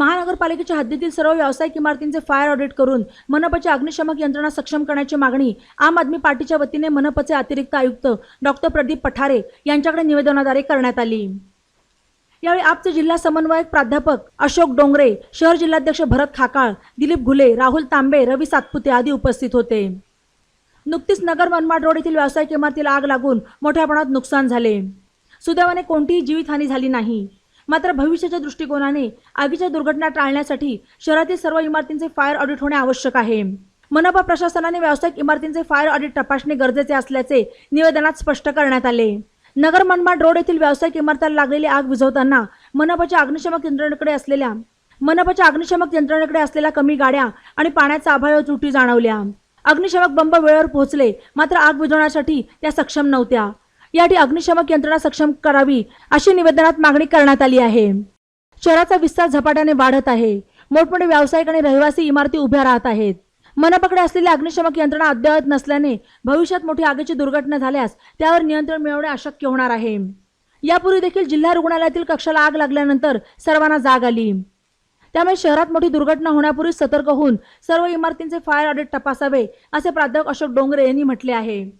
महानगरपालिकेच्या हद्दीतील सर्व व्यावसायिक इमारतींचे फायर ऑडिट करून मनपाची अग्निशमक यंत्रणा सक्षम करण्याची मागणी आम आदमी पार्टीच्या वतीने मनपाचे अतिरिक्त आयुक्त डॉक्टर प्रदीप पठारे यांच्याकडे निवेदनाद्वारे करण्यात आली. यावेळी आपचे जिल्हा समन्वयक प्राध्यापक अशोक डोंगरे शहर जिल्हाध्यक्ष भरत खाकाळ दिलीप घुले राहुल तांबे रवी सातपुते आदी उपस्थित होते. नुकतीच नगर मनमाड रोड येथील व्यावसायिक इमारतीला आग लागून मोठ्या प्रमाणात नुकसान झाले. सुदैवाने कोणतीही जीवितहानी झाली नाही. मात्र भविष्याच्या दृष्टिकोनाने आगीच्या दुर्घटना टाळण्यासाठी शहरातील सर्व इमारतींचे फायर ऑडिट होणे आवश्यक आहे. मनपा प्रशासनाने व्यावसायिक इमारतींचे फायर ऑडिट तपासणे गरजेचे असल्याचे निवेदनात स्पष्ट करण्यात आले. नगर मनमाड रोड येथील व्यावसायिक इमारतीला लागलेली आग विझवताना मनपाच्या अग्निशमक यंत्रणेकडे असलेल्या मनपाच्या अग्निशमक यंत्रणेकडे असलेल्या कमी गाड्या आणि पाण्याचा अभाव त्रुटी जाणवल्या. अग्निशमक बंब वेळेवर पोहोचले मात्र आग विझवण्यासाठी त्या सक्षम नव्हत्या. यासाठी अग्निशमक यंत्रणा सक्षम करावी अशी निवेदनात मागणी करण्यात आली आहे. शहराचा विस्तार झपाट्याने वाढत आहे. मोठमोठे व्यावसायिक आणि रहिवासी इमारती उभ्या राहत आहेत. मनपकडे असलेली अग्निशमक यंत्रणा अद्ययावत नसल्याने भविष्यात मोठी आगीची दुर्घटना झाल्यास त्यावर नियंत्रण मिळवणे अशक्य होणार आहे. यापूर्वी देखील जिल्हा रुग्णालयातील कक्षाला आग लागल्यानंतर सर्वांना जाग आली. त्यामुळे शहरात मोठी दुर्घटना होण्यापूर्वी सतर्क होऊन सर्व इमारतींचे फायर ऑडिट तपासावे असे प्राध्यापक अशोक डोंगरे यांनी म्हटले आहे.